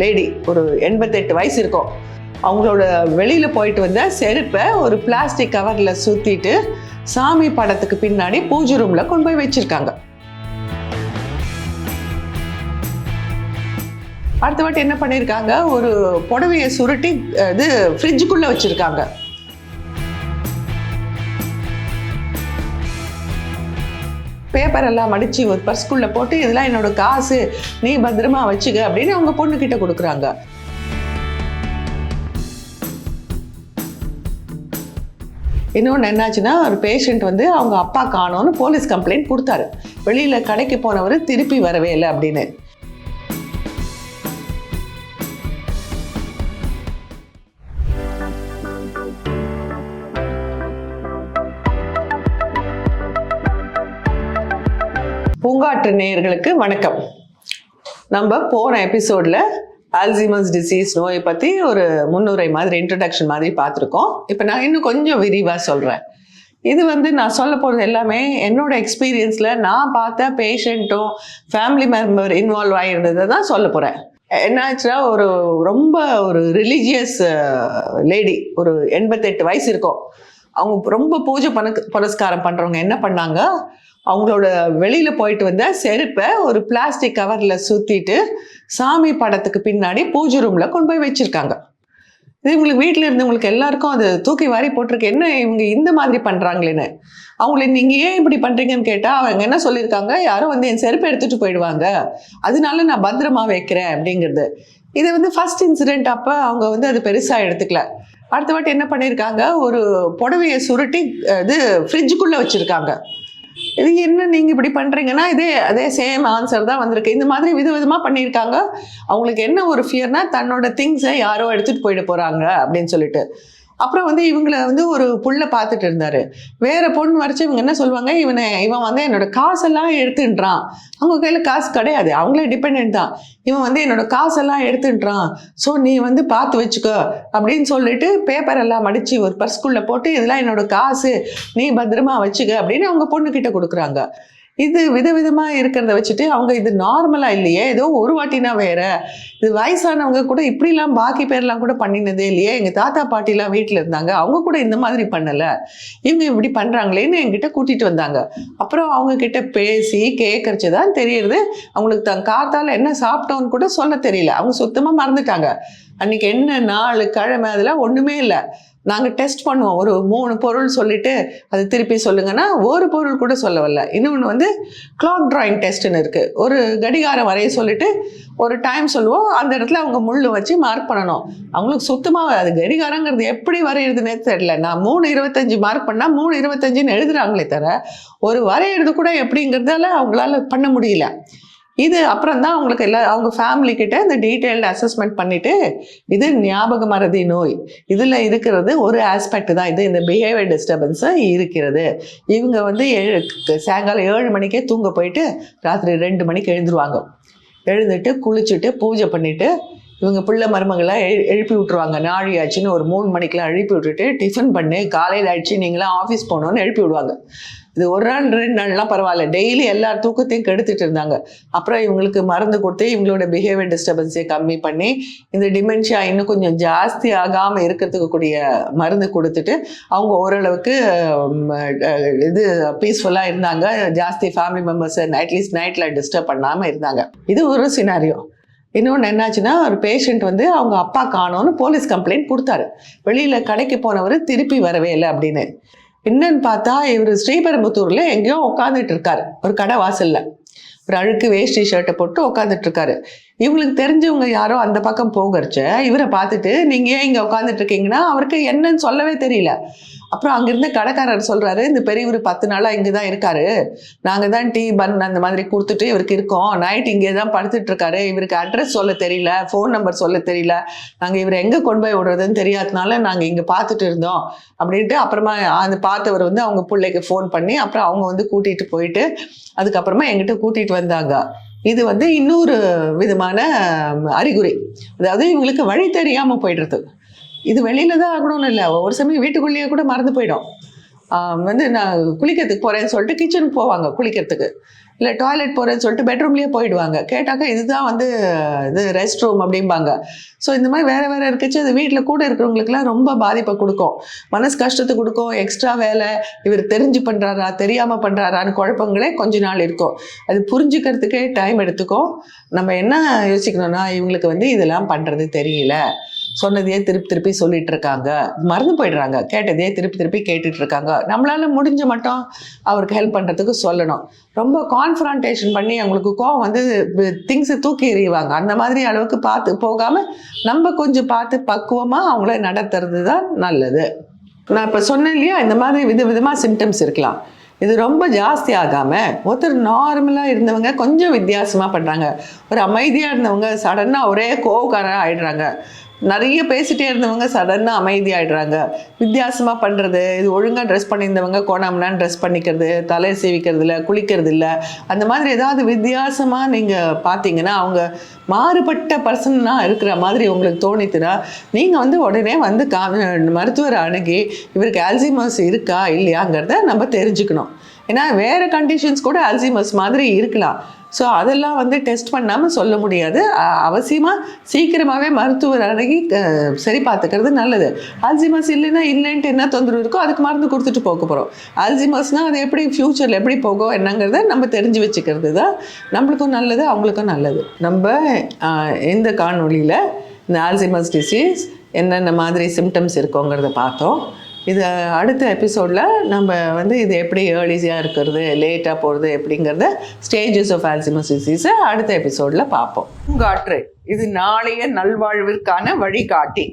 Lady ஒரு எண்பத்தெட்டு வயசு இருக்கும். அவங்களோட வெளியில் போயிட்டு வந்த செருப்பை ஒரு பிளாஸ்டிக் கவரில் சுற்றிட்டு சாமி படத்துக்கு பின்னாடி பூஜை ரூமில் கொண்டு போய் வச்சுருக்காங்க. அடுத்த வாட்டி என்ன பண்ணியிருக்காங்க ஒரு புடவையை சுருட்டி இது ஃப்ரிட்ஜுக்குள்ளே வச்சுருக்காங்க. பேப்பர் எல்லாம் மடிச்சு ஒரு பர்ஸ்குள்ளே போட்டு இதெல்லாம் என்னோட காசு. நீ பத்திரமா வச்சுக்க அப்படின்னு அவங்க பொண்ணுக்கிட்ட கொடுக்குறாங்க. இன்னொன்று என்னாச்சுன்னா ஒரு பேஷண்ட் வந்து அவங்க அப்பா காணோன்னு போலீஸ் கம்ப்ளைண்ட் கொடுத்தாரு. வெளியில் கடைக்கு போனவர் திருப்பி வரவே இல்லை அப்படின்னு. பூங்காற்று நேயர்களுக்கு வணக்கம். நம்ம போன எபிசோடில் அல்சிமஸ் டிசீஸ் நோயை பற்றி ஒரு முன்னுரை மாதிரி இன்ட்ரடக்ஷன் மாதிரி பார்த்துருக்கோம். இப்போ நான் இன்னும் கொஞ்சம் விரிவாக சொல்கிறேன் இது வந்து நான் சொல்ல போகிறது எல்லாமே என்னோட எக்ஸ்பீரியன்ஸில் நான் பார்த்த பேஷண்ட்டும் ஃபேமிலி மெம்பர் இன்வால்வ் ஆகியிருந்ததை தான் சொல்ல போகிறேன் என்னாச்சுன்னா ஒரு ரொம்ப ஒரு ரிலீஜியஸ் லேடி ஒரு எண்பத்தெட்டு வயசு இருக்கும். அவங்க ரொம்ப பூஜை பண புரஸ்காரம் பண்ணுறவங்க என்ன பண்ணாங்க? அவங்களோட வெளியில் போயிட்டு வந்த செருப்பை ஒரு பிளாஸ்டிக் கவரில் சுற்றிட்டு சாமி படத்துக்கு பின்னாடி பூஜை ரூமில் கொண்டு போய் வச்சுருக்காங்க. இது இவங்களுக்கு வீட்டில் இருந்தவங்களுக்கு எல்லாருக்கும் அது தூக்கி வாரி போட்டிருக்கு. என்ன இவங்க இந்த மாதிரி பண்ணுறாங்களேன்னு அவங்கள நீங்கள் ஏன் இப்படி பண்ணுறீங்கன்னு கேட்டால் அவங்க என்ன சொல்லியிருக்காங்க? யாரும் வந்து என் செருப்பை எடுத்துகிட்டு போயிடுவாங்க. அதனால நான் பத்திரமா வைக்கிறேன் அப்படிங்கிறது. இது வந்து ஃபர்ஸ்ட் இன்சிடென்ட் அப்போ அவங்க வந்து அது பெருசாக எடுத்துக்கல. அடுத்த வாட்டி என்ன பண்ணியிருக்காங்க ஒரு புடவையை சுருட்டி இது ஃப்ரிட்ஜுக்குள்ளே வச்சுருக்காங்க. இது என்ன நீங்கள் இப்படி பண்ணுறீங்கன்னா இதே அதே சேம் ஆன்சர் தான் வந்திருக்கு. இந்த மாதிரி விதவிதமாக பண்ணியிருக்காங்க அவங்களுக்கு என்ன ஒரு ஃபியர்னால் தன்னோட திங்ஸை யாரோ எடுத்துகிட்டு போயிட போகிறாங்க அப்படின்னு சொல்லிட்டு. அப்புறம் வந்து இவங்களை வந்து ஒரு புள்ள பார்த்துட்டு இருந்தாரு. வேற பொண்ணு வரைச்சு இவங்க என்ன சொல்லுவாங்க? இவனை இவன் வந்து என்னோட காசெல்லாம் எடுத்துன்றான். அவங்க கையில் காசு கிடையாது. அவங்களே டிபெண்ட் தான். இவன் வந்து என்னோட காசெல்லாம் எடுத்துன்றான். ஸோ நீ வந்து பார்த்து வச்சுக்கோ அப்படின்னு சொல்லிட்டு பேப்பர் எல்லாம் மடிச்சு ஒரு பர்ஸ்குள்ள போட்டு இதெல்லாம் என்னோட காசு. நீ பத்திரமா வச்சுக்க அப்படின்னு அவங்க பொண்ணுக்கிட்ட கொடுக்குறாங்க. இது விதவிதமாக இருக்கிறத வச்சுட்டு அவங்க இது நார்மலாக இல்லையே ஏதோ ஒரு வாட்டினா வேற. இது வயசானவங்க கூட இப்படிலாம் பாக்கி பேர்லாம் கூட பண்ணினதே இல்லையே. எங்கள் தாத்தா பாட்டிலாம் வீட்டில் இருந்தாங்க. அவங்க கூட இந்த மாதிரி பண்ணலை. இவங்க இப்படி பண்ணுறாங்களேன்னு என்கிட்ட கூட்டிகிட்டு வந்தாங்க. அப்புறம் அவங்க கிட்ட பேசி கேட்கறச்சு தான் தெரியுது. அவங்களுக்கு தன் காத்தால என்ன சாப்பிட்டோன்னு கூட சொல்ல தெரியல. அவங்க சுத்தமாக மறந்துட்டாங்க. அன்னைக்கு என்ன நாள் கிழமை அதெல்லாம் ஒன்றுமே இல்லை. நாங்கள் டெஸ்ட் பண்ணுவோம். ஒரு மூணு பொருள் சொல்லிட்டு அது திருப்பி சொல்லுங்கன்னா ஒரு பொருள் கூட சொல்ல வரல இன்னொன்று வந்து கிளாக் ட்ராயிங் டெஸ்ட்னு இருக்குது ஒரு கடிகாரம் வரைய சொல்லிட்டு ஒரு டைம் சொல்லுவோம். அந்த இடத்துல அவங்க முள் வச்சு மார்க் பண்ணணும். அவங்களுக்கு சுத்தமாக அது கடிகாரங்கிறது எப்படி வரையிறதுனே தெரியல. நான் மூணு இருபத்தஞ்சு மார்க் பண்ணால் மூணு இருபத்தஞ்சுன்னு எழுதுகிறாங்களே தவிர ஒரு வரையிறது கூட எப்படிங்கிறதால அவங்களால பண்ண முடியல. இது அப்புறம் தான் அவங்களுக்கு எல்லா அவங்க ஃபேமிலிக்கிட்ட இந்த டீட்டெயில்டு அசஸ்மெண்ட் பண்ணிவிட்டு இது ஞாபக மறதி நோய். இதில் இருக்கிறது ஒரு ஆஸ்பெக்ட் தான். இது இந்த பிஹேவியர் டிஸ்டர்பன்ஸு இருக்கிறது. இவங்க வந்து ஏழு சாயங்காலம் ஏழு மணிக்கே தூங்க போயிட்டு ராத்திரி ரெண்டு மணிக்கு எழுந்துருவாங்க. எழுந்துட்டு குளிச்சுட்டு பூஜை பண்ணிவிட்டு இவங்க பிள்ளை மருமகளை எழு எழுப்பி விட்ருவாங்க நாழி ஆச்சுன்னு ஒரு மூணு மணிக்கெலாம் எழுப்பி விட்டுட்டு டிஃபன் பண்ணு காலையில் ஆயிடுச்சு நீங்களாம் ஆஃபீஸ் போகணுன்னு எழுப்பி விடுவாங்க. இது ஒரு நாள் ரெண்டு நாள்லாம் பரவாயில்ல. டெய்லி எல்லா தூக்கத்தையும் கெடுத்துட்டு இருந்தாங்க. அப்புறம் இவங்களுக்கு மருந்து கொடுத்து இவங்களோட பிஹேவியர் டிஸ்டர்பன்ஸை கம்மி பண்ணி இந்த டிமென்ஷியா இன்னும் கொஞ்சம் ஜாஸ்தி ஆகாமல் இருக்கிறதுக்கு கூடிய மருந்து கொடுத்துட்டு அவங்க ஓரளவுக்கு இது பீஸ்ஃபுல்லாக இருந்தாங்க. ஜாஸ்தி ஃபேமிலி மெம்பர்ஸை அட்லீஸ்ட் நைட்டில் டிஸ்டர்ப் பண்ணாமல் இருந்தாங்க. இது ஒரு சினாரியோ இன்னொன்று என்னாச்சுன்னா ஒரு பேஷண்ட் வந்து அவங்க அப்பா காணோன்னு போலீஸ் கம்ப்ளைண்ட் கொடுத்தாரு. வெளியில் கடைக்கு போனவர் திருப்பி வரவே இல்லை அப்படின்னு. என்னன்னு பார்த்தா இவர் ஸ்ரீபெரும்புத்தூர்ல எங்கேயோ உட்காந்துட்டு இருக்காரு ஒரு கடை வாசல்ல. ஒரு அழுக்கு வேஷ்டி ஷர்ட்டை போட்டு உட்காந்துட்டு இருக்காரு இவங்களுக்கு தெரிஞ்சவங்க யாரோ அந்த பக்கம் போகிறச்ச இவரை பார்த்துட்டு நீங்க ஏன் இங்க உட்காந்துட்டு இருக்கீங்கன்னா அவருக்கு என்னன்னு சொல்லவே தெரியல. அப்புறம் அங்கிருந்த கடைக்காரர் சொல்கிறாரு இந்த பெரியவர் பத்து நாளாக இங்கே தான் இருக்காரு. நாங்கள் தான் டீ பன் அந்த மாதிரி கொடுத்துட்டு இவருக்கு இருக்கோம். நைட் இங்கே தான் படுத்துட்டு இருக்காரு. இவருக்கு அட்ரஸ் சொல்ல தெரியல ஃபோன் நம்பர் சொல்ல தெரியல. நாங்கள் இவரை எங்கே கொண்டு போய் விடுறதுன்னு தெரியாதனால நாங்கள் இங்கே பார்த்துட்டு இருந்தோம். அப்படின்ட்டு அப்புறமா அந்த பார்த்தவர் வந்து அவங்க பிள்ளைக்கு ஃபோன் பண்ணி அப்புறம் அவங்க வந்து கூட்டிகிட்டு போயிட்டு அதுக்கப்புறமா எங்கிட்ட கூட்டிகிட்டு வந்தாங்க. இது வந்து இன்னொரு விதமான அறிகுறி. அதாவது இவங்களுக்கு வழி தெரியாமல் போயிடுறது. இது வெளியில தான் ஆகணும்னு இல்லை. ஒரு சமயம் வீட்டுக்குள்ளேயே கூட மறந்து போயிடும். வந்து நான் குளிக்கிறதுக்கு போகிறேன்னு சொல்லிட்டு கிச்சனுக்கு போவாங்க குளிக்கிறதுக்கு. இல்லை டாய்லெட் போகிறேன்னு சொல்லிட்டு பெட்ரூம்லேயே போயிடுவாங்க. கேட்டாக்கா இதுதான் வந்து இது ரெஸ்ட் ரூம் அப்படிம்பாங்க. ஸோ இந்த மாதிரி வேறு வேறு இருக்குச்சு. அது வீட்டில் கூட இருக்கிறவங்களுக்குலாம் ரொம்ப பாதிப்பை கொடுக்கும். மனசு கஷ்டத்தை கொடுக்கும். எக்ஸ்ட்ரா வேலை. இவர் தெரிஞ்சு பண்ணுறாரா தெரியாமல் பண்ணுறாரான்னு குழப்பங்களே கொஞ்ச நாள் இருக்கும். அது புரிஞ்சுக்கிறதுக்கே டைம் எடுத்துக்கும். நம்ம என்ன யோசிக்கணும்னா இவங்களுக்கு வந்து இதெல்லாம் பண்ணுறது தெரியல. சொன்னதையே திருப்பி திருப்பி சொல்லிட்டு இருக்காங்க மறந்து போயிடுறாங்க. கேட்டதையே திருப்பி திருப்பி கேட்டுட்டு இருக்காங்க நம்மளால முடிஞ்ச மட்டும் அவருக்கு ஹெல்ப் பண்ணுறதுக்கு சொல்லணும். ரொம்ப கான்ஃபரன்டேஷன் பண்ணி அவங்களுக்கு கோவம் வந்து திங்ஸை தூக்கி எறிவாங்க. அந்த மாதிரி அளவுக்கு பார்த்து போகாமல் நம்ம கொஞ்சம் பார்த்து பக்குவமாக அவங்கள நடத்துறது தான் நல்லது. நான் இப்போ சொன்னேன் இல்லையா இந்த மாதிரி வித விதமாக சிம்டம்ஸ் இருக்கலாம். இது ரொம்ப ஜாஸ்தி ஆகாமல் ஒருத்தர் நார்மலாக இருந்தவங்க கொஞ்சம் வித்தியாசமாக பண்ணுறாங்க ஒரு அமைதியாக இருந்தவங்க சடனாக ஒரே கோவக்காரராக ஆயிடுறாங்க. நிறைய பேசிட்டே இருந்தவங்க சடனாக அமைதியாயிடுறாங்க. வித்தியாசமாக பண்ணுறது இது ஒழுங்காக ட்ரெஸ் பண்ணியிருந்தவங்க கோணாமலான்னு ட்ரெஸ் பண்ணிக்கிறது தலையை சேவிக்கிறது இல்லை குளிக்கிறது இல்லை அந்த மாதிரி ஏதாவது வித்தியாசமாக நீங்கள் பார்த்தீங்கன்னா அவங்க மாறுபட்ட பர்சனாக இருக்கிற மாதிரி உங்களுக்கு தோணித்துனா நீங்கள் வந்து உடனே வந்து கா மருத்துவரை அணுகி இவருக்கு ஆல்சிமஸ் இருக்கா இல்லையாங்கிறத நம்ம தெரிஞ்சுக்கணும். ஏன்னா வேறு கண்டிஷன்ஸ் கூட அல்சிமஸ் மாதிரி இருக்கலாம். ஸோ அதெல்லாம் வந்து டெஸ்ட் பண்ணாமல் சொல்ல முடியாது. அவசியமாக சீக்கிரமாகவே மருத்துவர் அணுகி சரி பார்த்துக்கிறது நல்லது. அல்சிமஸ் இல்லைன்னா இல்லைன்ட்டு என்ன தொந்தரவு இருக்கோ அதுக்கு மருந்து கொடுத்துட்டு போக போகிறோம் அல்சிமஸ்னால் அது எப்படி ஃப்யூச்சரில் எப்படி போகும் என்னங்கிறத நம்ம தெரிஞ்சு வச்சுக்கிறது தான் நம்மளுக்கும் நல்லது அவங்களுக்கும் நல்லது. நம்ம இந்த காணொலியில் இந்த ஆல்சிமஸ் டிசீஸ் என்னென்ன மாதிரி சிம்டம்ஸ் இருக்கோங்கிறத பார்த்தோம். இது அடுத்த எபிசோடில் நம்ம வந்து இது எப்படி ஏர்லிஸியாக இருக்கிறது லேட்டாக போகிறது எப்படிங்கிறத ஸ்டேஜஸ் ஆஃப் ஆல்சிமஸ் டிசீஸை அடுத்த எபிசோடில் பார்ப்போம். காற்று இது நாளைய நல்வாழ்விற்கான வழிகாட்டி.